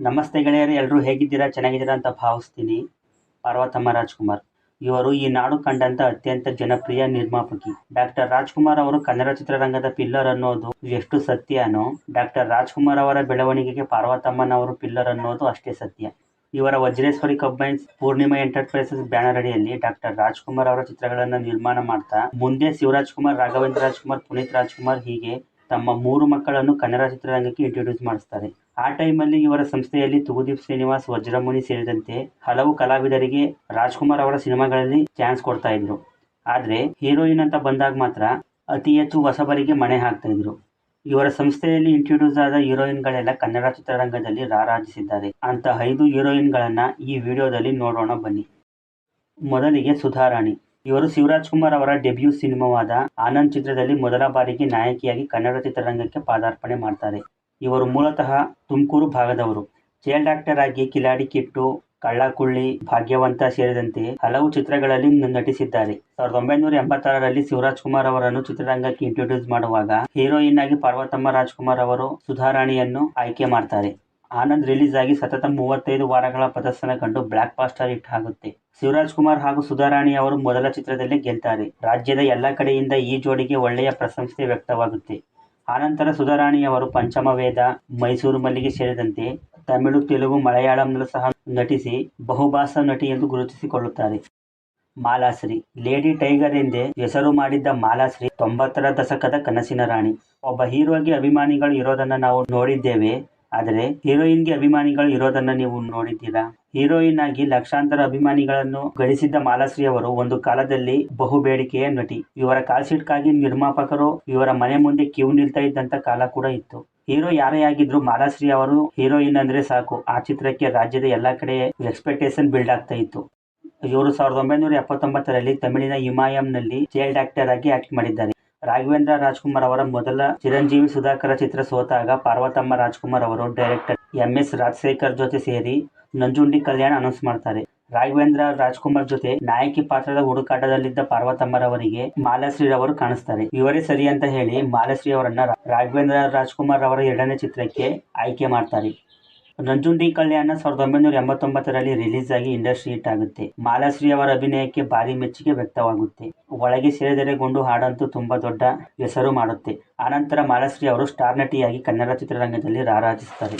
ನಮಸ್ತೆ ಗೆಳೆಯರು ಎಲ್ಲರೂ ಹೇಗಿದ್ದೀರಾ? ಚೆನ್ನಾಗಿದ್ದೀರಾ ಅಂತ ಭಾವಿಸ್ತೀನಿ. ಪಾರ್ವತಮ್ಮ ರಾಜ್ಕುಮಾರ್. ಇವರು ಈ ನಾಡು ಕಂಡಂತ ಅತ್ಯಂತ ಜನಪ್ರಿಯ ನಿರ್ಮಾಪಕಿ. ಡಾಕ್ಟರ್ ರಾಜ್ಕುಮಾರ್ ಅವರು ಕನ್ನಡ ಚಿತ್ರರಂಗದ ಪಿಲ್ಲರ್ ಅನ್ನೋದು ಎಷ್ಟು ಸತ್ಯನೋ ಡಾಕ್ಟರ್ ರಾಜ್ಕುಮಾರ್ ಅವರ ಬೆಳವಣಿಗೆಗೆ ಪಾರ್ವತಮ್ಮನವರು ಪಿಲ್ಲರ್ ಅನ್ನೋದು ಅಷ್ಟೇ ಸತ್ಯ. ಇವರ Vajreshwari combines, Poornima enterprises banner ಅಡಿಯಲ್ಲಿ ಡಾಕ್ಟರ್ ರಾಜ್ಕುಮಾರ್ ಅವರ ಚಿತ್ರಗಳನ್ನು ನಿರ್ಮಾಣ ಮಾಡ್ತಾ, ಮುಂದೆ ಶಿವರಾಜ್ ಕುಮಾರ್, ರಾಘವೇಂದ್ರ ರಾಜ್ಕುಮಾರ್, ಪುನೀತ್ ರಾಜ್ಕುಮಾರ್ ಹೀಗೆ ತಮ್ಮ ಮೂರು ಮಕ್ಕಳನ್ನು ಕನ್ನಡ ಚಿತ್ರರಂಗಕ್ಕೆ ಇಂಟ್ರೊಡ್ಯೂಸ್ ಮಾಡಿಸ್ತಾರೆ. ಆ ಟೈಮಲ್ಲಿ ಇವರ ಸಂಸ್ಥೆಯಲ್ಲಿ ತುಗುದೀಪ್ ಶ್ರೀನಿವಾಸ್, ವಜ್ರಮುನಿ ಸೇರಿದಂತೆ ಹಲವು ಕಲಾವಿದರಿಗೆ ರಾಜ್ಕುಮಾರ್ ಅವರ ಸಿನಿಮಾಗಳಲ್ಲಿ ಚಾನ್ಸ್ ಕೊಡ್ತಾ ಇದ್ರು. ಆದರೆ ಹೀರೋಯಿನ್ ಅಂತ ಬಂದಾಗ ಮಾತ್ರ ಅತಿ ಹೆಚ್ಚು ಹೊಸಬರಿಗೆ ಮಣೆ ಹಾಕ್ತಾ ಇದ್ರು. ಇವರ ಸಂಸ್ಥೆಯಲ್ಲಿ ಇಂಟ್ರೊಡ್ಯೂಸ್ ಆದ ಹೀರೋಯಿನ್ಗಳೆಲ್ಲ ಕನ್ನಡ ಚಿತ್ರರಂಗದಲ್ಲಿ ರಾರಾಜಿಸಿದ್ದಾರೆ. ಅಂತ ಐದು ಹೀರೋಯಿನ್ಗಳನ್ನು ಈ ವಿಡಿಯೋದಲ್ಲಿ ನೋಡೋಣ ಬನ್ನಿ. ಮೊದಲಿಗೆ ಸುಧಾರಾಣಿ. ಇವರು ಶಿವರಾಜ್ ಕುಮಾರ್ ಅವರ ಡೆಬ್ಯೂ ಸಿನಿಮಾವಾದ ಆನಂದ್ ಚಿತ್ರದಲ್ಲಿ ಮೊದಲ ಬಾರಿಗೆ ನಾಯಕಿಯಾಗಿ ಕನ್ನಡ ಚಿತ್ರರಂಗಕ್ಕೆ ಪಾದಾರ್ಪಣೆ ಮಾಡ್ತಾರೆ. ಇವರು ಮೂಲತಃ ತುಮಕೂರು ಭಾಗದವರು. ಜೈಲ್ ಡಾಕ್ಟರ್ ಆಗಿ ಕಿಲಾಡಿ ಕಿಟ್ಟು, ಕಳ್ಳಕುಳ್ಳಿ, ಭಾಗ್ಯವಂತ ಸೇರಿದಂತೆ ಹಲವು ಚಿತ್ರಗಳಲ್ಲಿ ನಟಿಸಿದ್ದಾರೆ. ಸಾವಿರದ ಒಂಬೈನೂರ ಎಂಬತ್ತಾರರಲ್ಲಿ ಶಿವರಾಜ್ ಕುಮಾರ್ ಅವರನ್ನು ಚಿತ್ರರಂಗಕ್ಕೆ ಇಂಟ್ರೊಡ್ಯೂಸ್ ಮಾಡುವಾಗ ಹೀರೋಯಿನ್ ಆಗಿ ಪಾರ್ವತಮ್ಮ ರಾಜ್ಕುಮಾರ್ ಅವರು ಸುಧಾರಾಣಿಯನ್ನು ಆಯ್ಕೆ ಮಾಡ್ತಾರೆ. ಆನಂದ್ ರಿಲೀಸ್ ಆಗಿ ಸತತ ಮೂವತ್ತೈದು ವಾರಗಳ ಪ್ರದರ್ಶನ ಕಂಡು ಬ್ಲಾಕ್ ಬಾಸ್ಟರ್ ಹಿಟ್ ಆಗುತ್ತೆ. ಶಿವರಾಜ್ ಕುಮಾರ್ ಹಾಗೂ ಸುಧಾರಾಣಿ ಅವರು ಮೊದಲ ಚಿತ್ರದಲ್ಲಿ ಗೆಲ್ತಾರೆ. ರಾಜ್ಯದ ಎಲ್ಲ ಕಡೆಯಿಂದ ಈ ಜೋಡಿಗೆ ಒಳ್ಳೆಯ ಪ್ರಶಂಸೆ ವ್ಯಕ್ತವಾಗುತ್ತೆ. ಆನಂತರ ಸುಧಾರಾಣಿಯವರು ಪಂಚಮವೇದ ಪಂಚಮ ವೇದ ಮೈಸೂರು ಮಲ್ಲಿಗೆ ಸೇರಿದಂತೆ ತಮಿಳು, ತೆಲುಗು, ಮಲಯಾಳಂನಲ್ಲೂ ಸಹ ನಟಿಸಿ ಬಹುಭಾಷಾ ನಟಿ ಎಂದು ಗುರುತಿಸಿಕೊಳ್ಳುತ್ತಾರೆ. ಮಾಲಾಶ್ರೀ, ಲೇಡಿ ಟೈಗರ್ ಎಂದೇ ಹೆಸರು ಮಾಡಿದ್ದ ಮಾಲಾಶ್ರೀ ತೊಂಬತ್ತರ ದಶಕದ ಕನಸಿನ ರಾಣಿ. ಒಬ್ಬ ಹೀರೋಗೆ ಅಭಿಮಾನಿಗಳು ಇರೋದನ್ನ ನಾವು ನೋಡಿದ್ದೇವೆ. ಆದರೆ ಹೀರೋಯಿನ್ಗೆ ಅಭಿಮಾನಿಗಳು ಇರೋದನ್ನ ನೀವು ನೋಡಿದ್ದೀರಾ? ಹೀರೋಯಿನ್ ಆಗಿ ಲಕ್ಷಾಂತರ ಅಭಿಮಾನಿಗಳನ್ನು ಗಳಿಸಿದ್ದ ಮಾಲಾಶ್ರೀ ಅವರು ಒಂದು ಕಾಲದಲ್ಲಿ ಬಹು ಬೇಡಿಕೆಯ ನಟಿ. ಇವರ ಕಾಲ್ಶೀಟ್ಗಾಗಿ ನಿರ್ಮಾಪಕರು ಇವರ ಮನೆ ಮುಂದೆ ಕ್ಯೂ ನಿಲ್ತಾ ಇದ್ದಂತ ಕಾಲ ಕೂಡ ಇತ್ತು. ಹೀರೋ ಯಾರೇ ಆಗಿದ್ರು ಮಾಲಾಶ್ರೀ ಅವರು ಹೀರೋಯಿನ್ ಅಂದ್ರೆ ಸಾಕು. ಆ ಚಿತ್ರಕ್ಕೆ ರಾಜ್ಯದ ಎಲ್ಲಾ ಕಡೆ ಎಕ್ಸ್ಪೆಕ್ಟೇಷನ್ ಬಿಲ್ಡ್ ಆಗ್ತಾ ಇತ್ತು. ಇವರು ಸಾವಿರದ ಒಂಬೈನೂರ ಎಪ್ಪತ್ತೊಂಬತ್ತರಲ್ಲಿ ತಮಿಳಿನ ಹಿಮಾಯಂನಲ್ಲಿ ಚೈಲ್ಡ್ ಆಕ್ಟರ್ ಆಗಿ ಆಕ್ಟ್ ಮಾಡಿದ್ದಾರೆ. ರಾಘವೇಂದ್ರ ರಾಜ್ಕುಮಾರ್ ಅವರ ಮೊದಲ ಚಿರಂಜೀವಿ ಸುಧಾಕರ ಚಿತ್ರ ಸೋತಾಗ ಪಾರ್ವತಮ್ಮ ರಾಜ್ಕುಮಾರ್ ಅವರು ಡೈರೆಕ್ಟರ್ ಎಂ ಎಸ್ ರಾಜಶೇಖರ್ ಜೊತೆ ಸೇರಿ ನಂಜುಂಡಿ ಕಲ್ಯಾಣ ಅನೌನ್ಸ್ ಮಾಡ್ತಾರೆ. ರಾಘವೇಂದ್ರ ರಾಜ್ಕುಮಾರ್ ಜೊತೆ ನಾಯಕಿ ಪಾತ್ರದ ಹುಡುಕಾಟದಲ್ಲಿದ್ದ ಪಾರ್ವತಮ್ಮರವರಿಗೆ ಮಾಲಾಶ್ರೀ ಅವರು ಕಾಣಿಸ್ತಾರೆ. ಇವರೇ ಸರಿ ಅಂತ ಹೇಳಿ ಮಾಲಾಶ್ರೀ ಅವರನ್ನ ರಾಘವೇಂದ್ರ ರಾಜ್ಕುಮಾರ್ ಅವರ ಎರಡನೇ ಚಿತ್ರಕ್ಕೆ ಆಯ್ಕೆ ಮಾಡ್ತಾರೆ. ನಂಜುಂಡಿ ಕಲ್ಯಾಣ ಸಾವಿರದ ಒಂಬೈನೂರ ಎಂಬತ್ತೊಂಬತ್ತರಲ್ಲಿ ರಿಲೀಸ್ ಆಗಿ ಇಂಡಸ್ಟ್ರಿ ಹಿಟ್ ಆಗುತ್ತೆ. ಮಾಲಾಶ್ರೀ ಅವರ ಅಭಿನಯಕ್ಕೆ ಭಾರಿ ಮೆಚ್ಚುಗೆ ವ್ಯಕ್ತವಾಗುತ್ತೆ. ಒಳಗೆ ಸೇರಿದರೆಗೊಂಡು ಹಾಡಂತೂ ತುಂಬಾ ದೊಡ್ಡ ಹೆಸರು ಮಾಡುತ್ತೆ. ಆನಂತರ ಮಾಲಾಶ್ರೀ ಅವರು ಸ್ಟಾರ್ ನಟಿಯಾಗಿ ಕನ್ನಡ ಚಿತ್ರರಂಗದಲ್ಲಿ ರಾರಾಜಿಸುತ್ತಾರೆ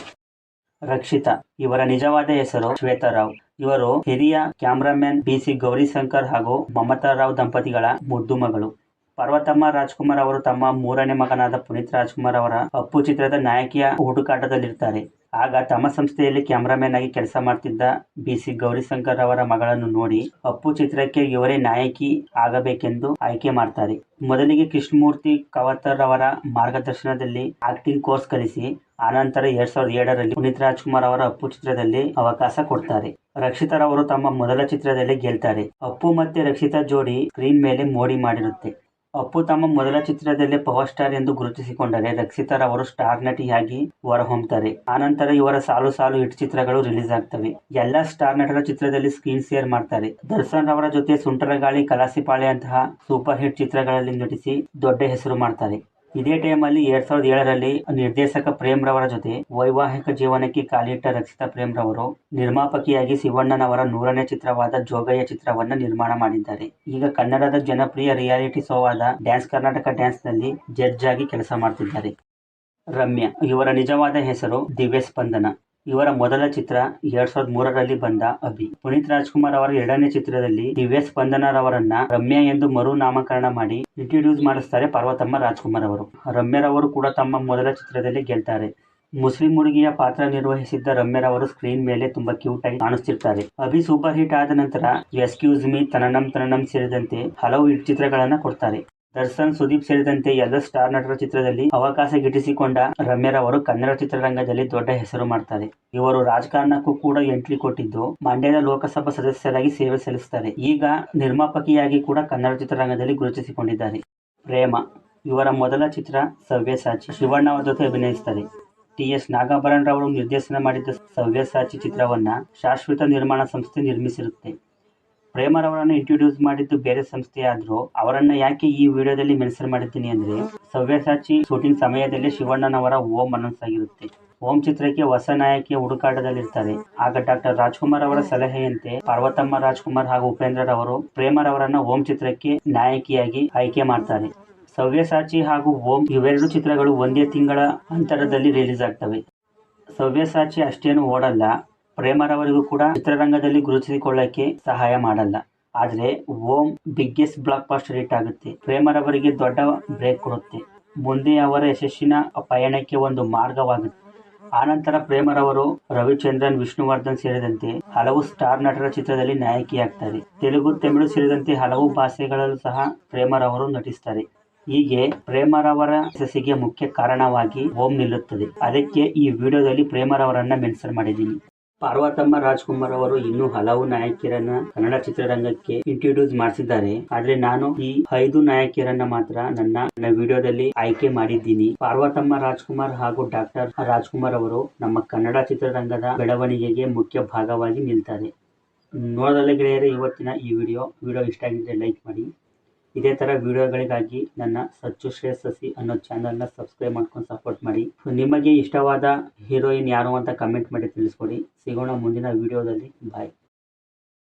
ರಕ್ಷಿತಾ, ಇವರ ನಿಜವಾದ ಹೆಸರು ಶ್ವೇತಾರಾವ್ ಇವರು ಹಿರಿಯ ಕ್ಯಾಮ್ರಾಮನ್ ಬಿ ಸಿ ಗೌರಿಶಂಕರ್ ಹಾಗೂ ಮಮತಾ ರಾವ್ ದಂಪತಿಗಳ ಮುದ್ದು ಮಗಳು. ಪಾರ್ವತಮ್ಮ ರಾಜ್ಕುಮಾರ್ ಅವರು ತಮ್ಮ ಮೂರನೇ ಮಗನಾದ ಪುನೀತ್ ರಾಜ್ಕುಮಾರ್ ಅವರ ಅಪ್ಪು ಚಿತ್ರದ ನಾಯಕಿಯ ಹುಡುಕಾಟದಲ್ಲಿರ್ತಾರೆ. ಆಗ ತಮ್ಮ ಸಂಸ್ಥೆಯಲ್ಲಿ ಕ್ಯಾಮ್ರಾಮನ್ ಆಗಿ ಕೆಲಸ ಮಾಡ್ತಿದ್ದ ಬಿ ಸಿ ಗೌರಿಶಂಕರ್ ಅವರ ಮಗಳನ್ನು ನೋಡಿ ಅಪ್ಪು ಚಿತ್ರಕ್ಕೆ ಇವರೇ ನಾಯಕಿ ಆಗಬೇಕೆಂದು ಆಯ್ಕೆ ಮಾಡ್ತಾರೆ. ಮೊದಲಿಗೆ ಕೃಷ್ಣಮೂರ್ತಿ ಕವತರ್ ಅವರ ಮಾರ್ಗದರ್ಶನದಲ್ಲಿ ಆಕ್ಟಿಂಗ್ ಕೋರ್ಸ್ ಕಲಿಸಿ, ಆನಂತರ ಎರಡ್ ಸಾವಿರದ ಏಳರಲ್ಲಿ ಪುನೀತ್ ರಾಜ್ಕುಮಾರ್ ಅವರ ಅಪ್ಪು ಚಿತ್ರದಲ್ಲಿ ಅವಕಾಶ ಕೊಡ್ತಾರೆ. ರಕ್ಷಿತರವರು ತಮ್ಮ ಮೊದಲ ಚಿತ್ರದಲ್ಲಿ ಗೆಲ್ತಾರೆ. ಅಪ್ಪು ಮತ್ತೆ ರಕ್ಷಿತಾ ಜೋಡಿ ಸ್ಕ್ರೀನ್ ಮೇಲೆ ಮೋಡಿ ಮಾಡಿರುತ್ತೆ. ಅಪ್ಪು ತಮ್ಮ ಮೊದಲ ಚಿತ್ರದಲ್ಲೇ ಪವರ್ ಸ್ಟಾರ್ ಎಂದು ಗುರುತಿಸಿಕೊಂಡರೆ ರಕ್ಷಿತರ್ ಅವರು ಸ್ಟಾರ್ ನಟಿಯಾಗಿ ಹೊರಹೊಮ್ಮುತ್ತಾರೆ ಆನಂತರ ಇವರ ಸಾಲು ಸಾಲು ಹಿಟ್ ಚಿತ್ರಗಳು ರಿಲೀಸ್ ಆಗ್ತವೆ. ಎಲ್ಲಾ ಸ್ಟಾರ್ ನಟರ ಚಿತ್ರದಲ್ಲಿ ಸ್ಕ್ರೀನ್ ಶೇರ್ ಮಾಡ್ತಾರೆ. ದರ್ಶನ್ ಅವರ ಜೊತೆ ಸುಂಟರಗಾಳಿ ಕಲಾಸಿಪಾಳೆ ಅಂತಹ ಸೂಪರ್ ಹಿಟ್ ಚಿತ್ರಗಳಲ್ಲಿ ನಟಿಸಿ ದೊಡ್ಡ ಹೆಸರು ಮಾಡ್ತಾರೆ. ಇದೇ ಟೈಮಲ್ಲಿ ಎರಡ್ ಸಾವಿರದ ಏಳರಲ್ಲಿ ನಿರ್ದೇಶಕ ಪ್ರೇಮ್ ರವರ ಜೊತೆ ವೈವಾಹಿಕ ಜೀವನಕ್ಕೆ ಕಾಲಿಟ್ಟ ರಕ್ಷಿತಾ ಪ್ರೇಮ್ ರವರು ನಿರ್ಮಾಪಕಿಯಾಗಿ ಶಿವಣ್ಣನವರ ನೂರನೇ ಚಿತ್ರವಾದ ಜೋಗಯ್ಯ ಚಿತ್ರವನ್ನ ನಿರ್ಮಾಣ ಮಾಡಿದ್ದಾರೆ. ಈಗ ಕನ್ನಡದ ಜನಪ್ರಿಯ ರಿಯಾಲಿಟಿ ಶೋ ಆದ ಡ್ಯಾನ್ಸ್ ಕರ್ನಾಟಕ ಡ್ಯಾನ್ಸ್ನಲ್ಲಿ ಜಡ್ಜ್ ಆಗಿ ಕೆಲಸ ಮಾಡ್ತಿದ್ದಾರೆ. ರಮ್ಯಾ, ಇವರ ನಿಜವಾದ ಹೆಸರು ದಿವ್ಯ ಸ್ಪಂದನ. ಇವರ ಮೊದಲ ಚಿತ್ರ ಎರಡ್ ಸಾವಿರದ ಮೂರರಲ್ಲಿ ಬಂದ ಅಭಿ. ಪುನೀತ್ ರಾಜ್ಕುಮಾರ್ ಅವರ ಎರಡನೇ ಚಿತ್ರದಲ್ಲಿ ದಿವ್ಯ ಸ್ಪಂದನರವರನ್ನ ರಮ್ಯಾ ಎಂದು ಮರು ನಾಮಕರಣ ಮಾಡಿ ಇಂಟ್ರೊಡ್ಯೂಸ್ ಮಾಡಿಸ್ತಾರೆ ಪಾರ್ವತಮ್ಮ ರಾಜ್ಕುಮಾರ್ ಅವರು. ರಮ್ಯರವರು ಕೂಡ ತಮ್ಮ ಮೊದಲ ಚಿತ್ರದಲ್ಲಿ ಗೆಲ್ತಾರೆ. ಮುಸ್ಲಿಂ ಹುಡುಗಿಯ ಪಾತ್ರ ನಿರ್ವಹಿಸಿದ್ದ ರಮ್ಯರವರು ಸ್ಕ್ರೀನ್ ಮೇಲೆ ತುಂಬಾ ಕ್ಯೂಟ್ ಆಗಿ ಕಾಣಿಸ್ತಿರ್ತಾರೆ. ಅಭಿ ಸೂಪರ್ ಹಿಟ್ ಆದ ನಂತರ ಎಸ್ಕ್ಯೂಸ್ ಮೀ ತನನಂ ತನನಂ ಸೇರಿದಂತೆ ಹಲವು ಹಿಟ್ ಚಿತ್ರಗಳನ್ನ ಕೊಡ್ತಾರೆ. ದರ್ಶನ್ ಸುದೀಪ್ ಸೇರಿದಂತೆ ಎಲ್ಲ ಸ್ಟಾರ್ ನಟರ ಚಿತ್ರದಲ್ಲಿ ಅವಕಾಶ ಗಿಟ್ಟಿಸಿಕೊಂಡ ರಮ್ಯರವರು ಕನ್ನಡ ಚಿತ್ರರಂಗದಲ್ಲಿ ದೊಡ್ಡ ಹೆಸರು ಮಾಡ್ತಾರೆ. ಇವರು ರಾಜಕಾರಣಕ್ಕೂ ಕೂಡ ಎಂಟ್ರಿ ಕೊಟ್ಟಿದ್ದು ಮಂಡ್ಯದ ಲೋಕಸಭಾ ಸದಸ್ಯರಾಗಿ ಸೇವೆ ಸಲ್ಲಿಸುತ್ತಾರೆ. ಈಗ ನಿರ್ಮಾಪಕಿಯಾಗಿ ಕೂಡ ಕನ್ನಡ ಚಿತ್ರರಂಗದಲ್ಲಿ ಗುರುತಿಸಿಕೊಂಡಿದ್ದಾರೆ. ಪ್ರೇಮ, ಇವರ ಮೊದಲ ಚಿತ್ರ ಸವ್ಯಸಾಚಿ ಶಿವಣ್ಣ ಅವರ ಜೊತೆ ಅಭಿನಯಿಸುತ್ತಾರೆ. ಟಿ ಎಸ್ ನಾಗಾಭರಣ್ ರವರು ನಿರ್ದೇಶನ ಮಾಡಿದ್ದ ಸವ್ಯಸಾಚಿ ಚಿತ್ರವನ್ನ ಶಾಶ್ವತ ನಿರ್ಮಾಣ ಸಂಸ್ಥೆ ನಿರ್ಮಿಸಿರುತ್ತೆ. ಪ್ರೇಮರವರನ್ನು ಇಂಟ್ರೊಡ್ಯೂಸ್ ಮಾಡಿದ್ದು ಬೇರೆ ಸಂಸ್ಥೆ ಆದ್ರೂ ಅವರನ್ನ ಯಾಕೆ ಈ ವಿಡಿಯೋದಲ್ಲಿ ಮೆನ್ಷನ್ ಮಾಡಿದ್ದೀನಿ ಅಂದ್ರೆ, ಸವ್ಯಸಾಚಿ ಶೂಟಿಂಗ್ ಸಮಯದಲ್ಲಿ ಶಿವಣ್ಣನವರ ಓಂ ಅನೌನ್ಸ್ ಆಗಿರುತ್ತೆ ಓಂ ಚಿತ್ರಕ್ಕೆ ಹೊಸ ನಾಯಕಿಯ ಹುಡುಕಾಟದಲ್ಲಿರ್ತಾರೆ. ಆಗ ಡಾಕ್ಟರ್ ರಾಜ್ಕುಮಾರ್ ಅವರ ಸಲಹೆಯಂತೆ ಪಾರ್ವತಮ್ಮ ರಾಜ್ಕುಮಾರ್ ಹಾಗೂ ಉಪೇಂದ್ರ ಉಪೇಂದ್ರರವರು ಪ್ರೇಮರವರನ್ನ ಓಂ ಚಿತ್ರಕ್ಕೆ ನಾಯಕಿಯಾಗಿ ಆಯ್ಕೆ ಮಾಡ್ತಾರೆ. ಸವ್ಯಸಾಚಿ ಹಾಗೂ ಓಂ ಇವೆರಡು ಚಿತ್ರಗಳು ಒಂದೇ ತಿಂಗಳ ಅಂತರದಲ್ಲಿ ರಿಲೀಸ್ ಆಗ್ತವೆ. ಸವ್ಯಸಾಚಿ ಅಷ್ಟೇನು ಓಡಲ್ಲ. ಪ್ರೇಮರವರಿಗೂ ಕೂಡ ಚಿತ್ರರಂಗದಲ್ಲಿ ಗುರುತಿಸಿಕೊಳ್ಳಕ್ಕೆ ಸಹಾಯ ಮಾಡಲ್ಲ. ಆದ್ರೆ Om biggest blockbuster hit ಆಗುತ್ತೆ. ಪ್ರೇಮರವರಿಗೆ ದೊಡ್ಡ ಬ್ರೇಕ್ ಕೊಡುತ್ತೆ. ಮುಂದೆ ಅವರ ಯಶಸ್ಸಿನ ಪಯಣಕ್ಕೆ ಒಂದು ಮಾರ್ಗವಾಗುತ್ತೆ. ಆನಂತರ ಪ್ರೇಮರವರು ರವಿಚಂದ್ರನ್, ವಿಷ್ಣುವರ್ಧನ್ ಸೇರಿದಂತೆ ಹಲವು ಸ್ಟಾರ್ ನಟರ ಚಿತ್ರದಲ್ಲಿ ನಾಯಕಿಯಾಗ್ತಾರೆ. ತೆಲುಗು, ತಮಿಳು ಸೇರಿದಂತೆ ಹಲವು ಭಾಷೆಗಳಲ್ಲೂ ಸಹ ಪ್ರೇಮರವರು ನಟಿಸ್ತಾರೆ. ಹೀಗೆ ಪ್ರೇಮರವರ ಯಶಸ್ಸಿಗೆ ಮುಖ್ಯ ಕಾರಣವಾಗಿ ಓಂ ನಿಲ್ಲುತ್ತದೆ. ಅದಕ್ಕೆ ಈ ವಿಡಿಯೋದಲ್ಲಿ ಪ್ರೇಮರವರನ್ನ ಮೆನ್ಸನ್ ಮಾಡಿದ್ದೀನಿ. ಪಾರ್ವತಮ್ಮ ರಾಜ್ಕುಮಾರ್ ಅವರು ಇನ್ನೂ ಹಲವು ನಾಯಕಿಯರನ್ನ ಕನ್ನಡ ಚಿತ್ರರಂಗಕ್ಕೆ ಇಂಟ್ರೊಡ್ಯೂಸ್ ಮಾಡಿಸಿದ್ದಾರೆ. ಆದ್ರೆ ನಾನು ಈ ಐದು ನಾಯಕಿಯರನ್ನ ಮಾತ್ರ ನನ್ನ ವಿಡಿಯೋದಲ್ಲಿ ಆಯ್ಕೆ ಮಾಡಿದ್ದೀನಿ. ಪಾರ್ವತಮ್ಮ ರಾಜ್ಕುಮಾರ್ ಹಾಗೂ ಡಾಕ್ಟರ್ ರಾಜ್ಕುಮಾರ್ ಅವರು ನಮ್ಮ ಕನ್ನಡ ಚಿತ್ರರಂಗದ ಬೆಳವಣಿಗೆಗೆ ಮುಖ್ಯ ಭಾಗವಾಗಿ ನಿಲ್ತಾರೆ. ನೋಡೋದಲ್ಲ ಗೆಳೆಯರೆ, ಇವತ್ತಿನ ಈ ವಿಡಿಯೋ ವಿಡಿಯೋ ಇಷ್ಟ ಆಗಿದ್ರೆ ಲೈಕ್ ಮಾಡಿ. ಇದೇ ಥರ ವಿಡಿಯೋಗಳಿಗಾಗಿ ನನ್ನ ಸಚ್ಚು ಶ್ರೇಯ ಸಸಿ ಅನ್ನೋ ಚಾನಲ್ನ ಸಬ್ಸ್ಕ್ರೈಬ್ ಮಾಡ್ಕೊಂಡು ಸಪೋರ್ಟ್ ಮಾಡಿ. ನಿಮಗೆ ಇಷ್ಟವಾದ ಹೀರೋಯಿನ್ ಯಾರು ಅಂತ ಕಮೆಂಟ್ ಮಾಡಿ ತಿಳಿಸ್ಕೊಡಿ. ಸಿಗೋಣ ಮುಂದಿನ ವಿಡಿಯೋದಲ್ಲಿ. ಬಾಯ್